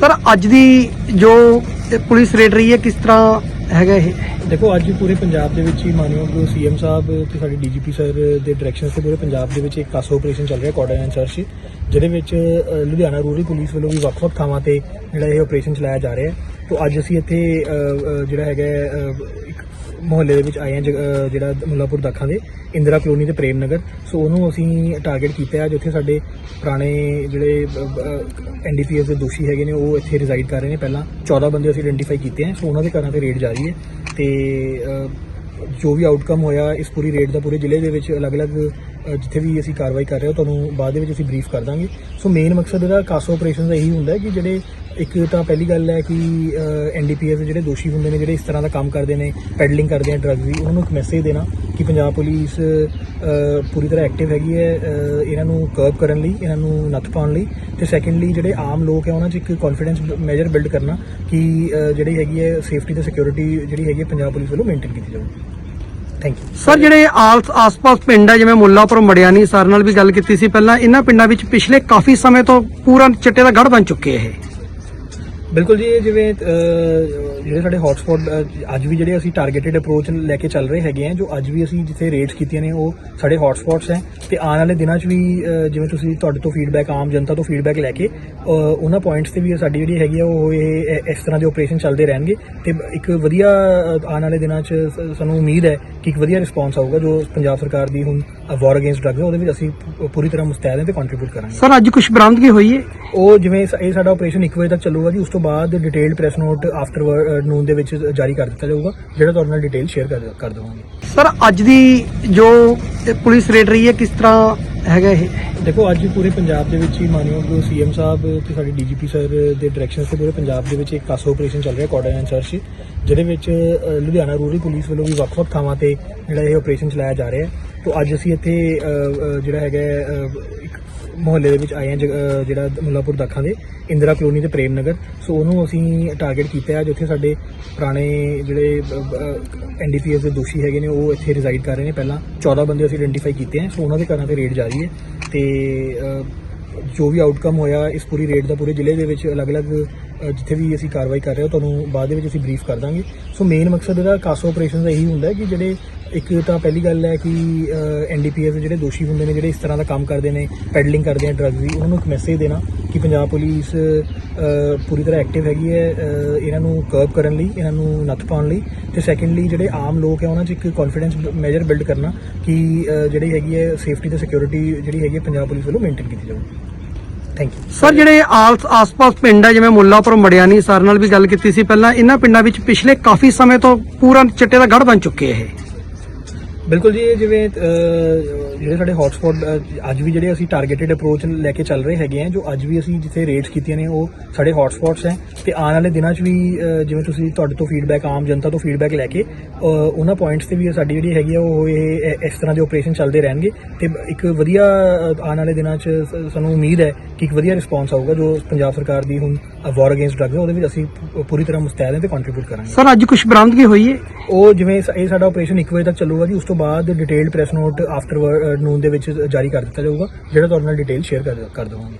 Sir, ਅੱਜ ਦੀ ਜੋ police raid ਰਹੀ ਹੈ, ਕਿਸ ਤਰ੍ਹਾਂ ਹੈਗਾ ਇਹ? ਦੇਖੋ, ਅੱਜ ਪੂਰੇ ਪੰਜਾਬ ਦੇ ਵਿੱਚ ਹੀ ਮਾਨਯੋਗ ਸੀਐਮ ਸਾਹਿਬ ਤੇ ਸਾਡੇ ਡੀਜੀਪੀ ਸਰ ਦੇ ਡਾਇਰੈਕਸ਼ਨ ਤੇ ਪੂਰੇ ਪੰਜਾਬ ਦੇ ਵਿੱਚ ਇੱਕ ਕਾਸੋ ਆਪਰੇਸ਼ਨ ਚੱਲ ਰਿਹਾ ਕੋਰਡਨ ਐਂਡ ਸਰਚ ਜਿਹਦੇ ਵਿੱਚ ਲੁਧਿਆਣਾ ਰੂਰਲ ਪੁਲਿਸ ਵੱਲੋਂ ਵੀ ਵੱਖ-ਵੱਖ ਥਾਵਾਂ ਤੇ ਜਿਹੜਾ ਇਹ ਆਪਰੇਸ਼ਨ ਚਲਾਇਆ ਜਾ ਰਿਹਾ ਹੈ। ਤੋਂ ਅੱਜ ਅਸੀਂ ਇੱਥੇ ਜਿਹੜਾ ਹੈਗਾ ਇੱਕ ਮੁਹੱਲੇ ਦੇ ਵਿੱਚ ਆਏ ਹਾਂ ਜਗ- ਜਿਹੜਾ ਮੁੱਲਾਪੁਰ ਦਾਖਾਂ ਦੇ, ਇੰਦਰਾ ਕਲੋਨੀ ਤੇ ਪ੍ਰੇਮ ਨਗਰ। ਸੋ ਉਹਨੂੰ ਅਸੀਂ ਟਾਰਗੇਟ ਕੀਤਾ ਹੈ ਜਿੱਥੇ ਸਾਡੇ ਪੁਰਾਣੇ ਜਿਹੜੇ ਐਨਡੀਪੀਐਸ ਦੇ ਦੋਸ਼ੀ ਹੈਗੇ ਨੇ, ਉਹ ਇੱਥੇ ਰਿਜ਼ਾਈਡ ਕਰ ਰਹੇ ਨੇ। ਪਹਿਲਾਂ 14 ਬੰਦੇ ਅਸੀਂ ਆਇਡੈਂਟੀਫਾਈ ਕੀਤੇ ਹਨ ਸੋ ਉਹਨਾਂ ਦੇ ਘਰਾਂ ਤੇ ਰੇਡ ਜਾਰੀ ਹੈ। ਤੇ ਜੋ ਵੀ ਆਊਟਕਮ ਹੋਇਆ, ਇਸ ਪੂਰੀ ਰੇਡ ਦਾ ਪੂਰੇ ਜ਼ਿਲ੍ਹੇ ਦੇ ਵਿੱਚ ਅਲੱਗ-ਅਲੱਗ ਜਿੱਥੇ ਵੀ ਅਸੀਂ ਕਾਰਵਾਈ ਕਰ ਰਹੇ ਹਾਂ, ਤੁਹਾਨੂੰ ਬਾਅਦ ਦੇ ਵਿੱਚ ਅਸੀਂ ਬਰੀਫ ਕਰ ਦਾਂਗੇ। ਸੋ ਮੇਨ ਮਕਸਦ ਇਹਦਾ ਕਾਸੋ ਆਪਰੇਸ਼ਨ ਦਾ ਇਹੀ ਹੁੰਦਾ ਹੈ ਕਿ ਜਿਹੜੇ, ਇੱਕ ਤਾਂ ਪਹਿਲੀ ਗੱਲ ਹੈ ਕਿ ਐਨਡੀਪੀਐਸ ਦੇ ਜਿਹੜੇ ਦੋਸ਼ੀ ਹੁੰਦੇ ਨੇ, ਜਿਹੜੇ ਇਸ ਤਰ੍ਹਾਂ ਦਾ ਕੰਮ ਕਰਦੇ ਨੇ ਪੈਡਲਿੰਗ ਕਰਦੇ ਆ ਡਰੱਗਸ ਦੀ, ਉਹਨਾਂ ਨੂੰ ਇੱਕ ਮੈਸੇਜ ਦੇਣਾ ਕਿ ਪੰਜਾਬ ਪੁਲਿਸ ਪੂਰੀ ਤਰ੍ਹਾਂ ਐਕਟਿਵ ਹੈਗੀ ਹੈ ਇਹਨਾਂ ਨੂੰ ਕਰਬ ਕਰਨ ਲਈ, ਇਹਨਾਂ ਨੂੰ ਨੱਥ ਪਾਉਣ ਲਈ। ਤੇ ਸੈਕੰਡਲੀ ਜਿਹੜੇ ਆਮ ਲੋਕ ਹੈ, ਉਹਨਾਂ 'ਚ ਇੱਕ ਕੌਨਫੀਡੈਂਸ ਮੈਜਰ ਬਿਲਡ ਕਰਨਾ ਕਿ ਜਿਹੜੀ ਹੈਗੀ ਹੈ ਸੇਫਟੀ ਤੇ ਸਿਕਿਉਰਿਟੀ ਜਿਹੜੀ ਹੈਗੀ ਹੈ, ਪੰਜਾਬ ਪੁਲਿਸ ਵੱਲੋਂ ਮੇਨਟੇਨ ਕੀਤੀ ਜਾਊਗੀ ਥੈਂਕ ਯੂ ਸਰ ਜਿਹੜੇ ਆਸ ਆਸ-ਪਾਸ ਪਿੰਡ ਹੈ ਜਿਵੇਂ ਮੁੱਲਾਪੁਰ ਮੜਿਆਣੀ ਸਰ ਨਾਲ ਵੀ ਗੱਲ ਕੀਤੀ ਸੀ ਪਹਿਲਾਂ ਇਹਨਾਂ ਪਿੰਡਾਂ ਵਿੱਚ ਪਿਛਲੇ ਕਾਫੀ ਸਮੇਂ ਤੋਂ ਪੂਰਾ ਚਿੱਟੇ ਦਾ ਗੜ ਬਣ ਚੁੱਕੇ ਇਹ। ਬਿਲਕੁਲ ਜੀ ਇਹ ਜਿਵੇਂ ਜਿਹੜੇ ਸਾਡੇ ਹੌਟਸਪੌਟ ਅੱਜ ਵੀ ਜਿਹੜੇ ਅਸੀਂ ਟਾਰਗੇਟਡ ਅਪਰੋਚ ਲੈ ਕੇ ਚੱਲ ਰਹੇ ਹੈਗੇ ਆ ਜੋ ਅੱਜ ਵੀ ਅਸੀਂ ਜਿੱਥੇ ਰੇਡਸ ਕੀਤੀਆਂ ਨੇ ਉਹ ਸਾਡੇ ਹੌਟਸਪੌਟਸ ਹੈ। ਤੇ ਆਉਣ ਵਾਲੇ ਦਿਨਾਂ 'ਚ ਵੀ ਜਿਵੇਂ ਤੁਸੀਂ ਤੁਹਾਡੇ ਤੋਂ ਫੀਡਬੈਕ ਆਮ ਜਨਤਾ ਤੋਂ ਫੀਡਬੈਕ ਲੈ ਕੇ ਉਹਨਾਂ ਪੁਆਇੰਟਸ ਤੇ ਵੀ ਸਾਡੀ ਜਿਹੜੀ ਹੈਗੀ ਆ ਉਹ ਇਹ ਇਸ ਤਰ੍ਹਾਂ ਦੇ ਆਪਰੇਸ਼ਨ ਚੱਲਦੇ ਰਹਿਣਗੇ। ਤੇ ਇੱਕ ਵਧੀਆ ਆਉਣ ਵਾਲੇ ਦਿਨਾਂ 'ਚ ਸਾਨੂੰ ਉਮੀਦ ਹੈ ਕਿ ਇੱਕ ਵਧੀਆ ਰਿਸਪਾਂਸ ਆਊਗਾ ਜੋ ਪੰਜਾਬ ਸਰਕਾਰ ਦੀ ਹੁਣ ਵਾਰ ਅਗੇਂਸਟ ਡਰੱਗ ਹੈ ਉਹਦੇ ਵਿੱਚ ਅਸੀਂ ਪੂਰੀ ਤਰ੍ਹਾਂ ਮੁਸਤੈਦ ਹਾਂ ਤੇ ਕੰਟਰੀਬਿਊਟ ਕਰਾਂਗੇ। ਸਰ ਅੱਜ ਕੁਝ ਬਰਾਮਦਗੀ ਹੋਈ ਹੈ ਉਹ ਜਿਵੇਂ ਇਹ ਸਾਡਾ ਆਪਰੇਸ਼ਨ 1 ਵਜੇ ਤੱਕ ਚੱਲੂਗਾ ਜੀ ਉਸ ਤੋਂ ਬਾਅਦ ਡਿਟੇਲਡ ਪ੍ਰੈਸ ਨੋਟ ਆਫਟਰ ਨੂਨ ਦੇ ਵਿੱਚ ਜਾਰੀ ਕਰ ਦਿੱਤਾ ਜਾਊਗਾ ਜਿਹੜਾ ਤੁਹਾਡੇ ਨਾਲ ਡਿਟੇਲ ਸ਼ੇਅਰ ਕਰ ਕਰ ਦੇਵਾਂਗੇ। ਸਰ ਅੱਜ ਦੀ ਜੋ ਪੁਲਿਸ ਰੇਡ ਰਹੀ ਹੈ ਕਿਸ ਤਰ੍ਹਾਂ ਹੈਗਾ ਇਹ? ਦੇਖੋ ਅੱਜ ਪੂਰੇ ਪੰਜਾਬ ਦੇ ਵਿੱਚ ਹੀ ਮਾਨਯੋਗ ਸੀਐਮ ਸਾਹਿਬ ਤੇ ਸਾਡੇ ਡੀਜੀਪੀ ਸਰ ਦੇ ਡਾਇਰੈਕਸ਼ਨ ਤੇ ਪੂਰੇ ਪੰਜਾਬ ਦੇ ਵਿੱਚ ਇੱਕ ਕਾਸੋ ਆਪਰੇਸ਼ਨ ਚੱਲ ਰਿਹਾ ਕੋਰਡਨ ਐਂਡ ਸਰਚ ਜਿਹਦੇ ਵਿੱਚ ਲੁਧਿਆਣਾ ਰੂਰਲ ਪੁਲਿਸ ਵੱਲੋਂ ਵੀ ਵੱਖ-ਵੱਖ ਥਾਵਾਂ ਤੇ ਜਿਹੜਾ ਇਹ ਆਪਰੇਸ਼ਨ ਚਲਾਇਆ ਜਾ ਰਿਹਾ ਹੈ। ਤੋਂ ਅੱਜ ਅਸੀਂ ਇੱਥੇ ਜਿਹੜਾ ਹੈਗਾ ਮੁਹੱਲੇ ਦੇ ਵਿੱਚ ਆਏ ਹਾਂ ਜਿਹੜਾ ਮੁੱਲਾਪੁਰ ਦਾਖਾਂ ਦੇ, ਇੰਦਰਾ ਕਲੋਨੀ ਤੇ ਪ੍ਰੇਮ ਨਗਰ। ਸੋ ਉਹਨੂੰ ਅਸੀਂ ਟਾਰਗੇਟ ਕੀਤਾ ਹੈ ਜਿੱਥੇ ਸਾਡੇ ਪੁਰਾਣੇ ਜਿਹੜੇ ਐਨਡੀਪੀਐਸ ਦੇ ਦੋਸ਼ੀ ਹੈਗੇ ਨੇ, ਉਹ ਇੱਥੇ ਰਿਜ਼ਾਈਡ ਕਰ ਰਹੇ ਨੇ। ਪਹਿਲਾਂ 14 ਬੰਦੇ ਅਸੀਂ ਆਇਡੈਂਟੀਫਾਈ ਕੀਤੇ ਹਨ ਸੋ ਉਹਨਾਂ ਦੇ ਘਰਾਂ ਤੇ ਰੇਡ ਜਾਰੀ ਹੈ ਤੇ ਜੋ ਵੀ ਆਊਟਕਮ ਹੋਇਆ ਇਸ ਪੂਰੀ ਰੇਡ ਦਾ ਪੂਰੇ ਜ਼ਿਲ੍ਹੇ ਦੇ ਵਿੱਚ ਅਲੱਗ-ਅਲੱਗ ਜਿੱਥੇ ਵੀ ਅਸੀਂ ਕਾਰਵਾਈ ਕਰ ਰਹੇ ਹਾਂ, ਤੁਹਾਨੂੰ ਬਾਅਦ ਦੇ ਵਿੱਚ ਅਸੀਂ ਬਰੀਫ ਕਰ ਦਾਂਗੇ। ਸੋ ਮੇਨ ਮਕਸਦ ਇਹਦਾ ਕਾਸੋ ਆਪਰੇਸ਼ਨ ਦਾ ਇਹੀ ਹੁੰਦਾ ਕਿ ਜਿਹੜੇ ਇੱਕ ਤਾਂ ਪਹਿਲੀ ਗੱਲ ਹੈ ਕਿ ਐਨਡੀਪੀਐਸ ਦੇ ਜਿਹੜੇ ਦੋਸ਼ੀ ਹੁੰਦੇ ਨੇ, ਜਿਹੜੇ ਇਸ ਤਰ੍ਹਾਂ ਦਾ ਕੰਮ ਕਰਦੇ ਨੇ ਪੈਡਲਿੰਗ ਕਰਦੇ ਆ ਡਰੱਗਸ ਦੀ, ਉਹਨਾਂ ਨੂੰ ਇੱਕ ਮੈਸੇਜ ਦੇਣਾ ਕਿ ਪੰਜਾਬ ਪੁਲਿਸ ਪੂਰੀ ਤਰ੍ਹਾਂ ਐਕਟਿਵ ਹੈਗੀ ਹੈ ਇਹਨਾਂ ਨੂੰ ਕਰਬ ਕਰਨ ਲਈ, ਇਹਨਾਂ ਨੂੰ ਨੱਥ ਪਾਉਣ ਲਈ। ਤੇ ਸੈਕੰਡਲੀ ਜਿਹੜੇ ਆਮ ਲੋਕ ਹੈ, ਉਹਨਾਂ 'ਚ ਇੱਕ ਕੌਨਫੀਡੈਂਸ ਮੈਜਰ ਬਿਲਡ ਕਰਨਾ ਕਿ ਜਿਹੜੀ ਹੈਗੀ ਹੈ ਸੇਫਟੀ ਤੇ ਸਿਕਿਉਰਿਟੀ ਜਿਹੜੀ ਹੈਗੀ ਹੈ, ਪੰਜਾਬ ਪੁਲਿਸ ਵੱਲੋਂ ਮੇਨਟੇਨ ਕੀਤੀ ਜਾਊਗੀ ਥੈਂਕ ਯੂ ਸਰ ਜਿਹੜੇ ਆਸ ਆਸ-ਪਾਸ ਪਿੰਡ ਹੈ ਜਿਵੇਂ ਮੁੱਲਾਪੁਰ ਮੜਿਆਣੀ ਸਰ ਨਾਲ ਵੀ ਗੱਲ ਕੀਤੀ ਸੀ, ਪਹਿਲਾਂ ਇਹਨਾਂ ਪਿੰਡਾਂ ਵਿੱਚ ਪਿਛਲੇ ਕਾਫੀ ਸਮੇਂ ਤੋਂ ਪੂਰਾ ਚਿੱਟੇ ਦਾ ਗੜ ਬਣ ਚੁੱਕੇ ਇਹ। ਬਿਲਕੁਲ ਜੀ, ਇਹ ਜਿਵੇਂ ਜਿਹੜੇ ਸਾਡੇ ਹੌਟਸਪੌਟ ਅੱਜ ਵੀ ਜਿਹੜੇ ਅਸੀਂ ਟਾਰਗੇਟਡ ਅਪਰੋਚ ਲੈ ਕੇ ਚੱਲ ਰਹੇ ਹੈਗੇ ਆ, ਜੋ ਅੱਜ ਵੀ ਅਸੀਂ ਜਿੱਥੇ ਰੇਟਸ ਕੀਤੀਆਂ ਨੇ, ਉਹ ਸਾਡੇ ਹੌਟਸਪੌਟਸ ਹੈ। ਤੇ ਆਉਣ ਵਾਲੇ ਦਿਨਾਂ 'ਚ ਵੀ ਜਿਵੇਂ ਤੁਸੀਂ ਤੁਹਾਡੇ ਤੋਂ ਫੀਡਬੈਕ ਆਮ ਜਨਤਾ ਤੋਂ ਫੀਡਬੈਕ ਲੈ ਕੇ ਉਹਨਾਂ ਪੁਆਇੰਟਸ ਤੇ ਵੀ ਸਾਡੀ ਜਿਹੜੀ ਹੈਗੀ ਆ, ਉਹ ਇਹ ਇਸ ਤਰ੍ਹਾਂ ਦੇ ਆਪਰੇਸ਼ਨ ਚੱਲਦੇ ਰਹਿਣਗੇ। ਤੇ ਇੱਕ ਵਧੀਆ ਆਉਣ ਵਾਲੇ ਦਿਨਾਂ 'ਚ ਸਾਨੂੰ ਉਮੀਦ ਹੈ ਕਿ ਇੱਕ ਵਧੀਆ ਰਿਸਪਾਂਸ ਆਊਗਾ, ਜੋ ਪੰਜਾਬ ਸਰਕਾਰ ਦੀ ਹੁਣ ਵਾਰ ਅਗੇਂਸਟ ਡਰੱਗ ਹੈ ਉਹਦੇ ਵਿੱਚ ਅਸੀਂ ਪੂ- ਪੂਰੀ ਤਰ੍ਹਾਂ ਮੁਸਤੈਦ ਹਾਂ ਤੇ ਕੰਟਰੀਬਿਊਟ ਕਰਾਂਗੇ। ਸਰ ਅੱਜ ਕੁਝ ਬਰਾਮਦਗੀ ਹੋਈ ਹੈ? ਉਹ ਜਿਵੇਂ ਸ- ਇਹ ਸਾਡਾ ਆਪਰੇਸ਼ਨ 1 ਵਜੇ ਤੱਕ ਚੱਲੂਗਾ ਜੀ ਉਸ ਤੋਂ ਬਾਅਦ ਡਿਟੇਲਡ ਪ੍ਰੈਸ ਨੋਟ ਆਫਟਰ ਨੂਨ ਦੇ ਵਿੱਚ ਜਾਰੀ ਕਰ ਦਿੱਤਾ ਜਾਊਗਾ ਜਿਹੜਾ ਤੁਹਾਡੇ ਨਾਲ ਡਿਟੇਲ ਸ਼ੇਅਰ ਕਰ ਕਰ ਦੇਵਾਂਗੇ।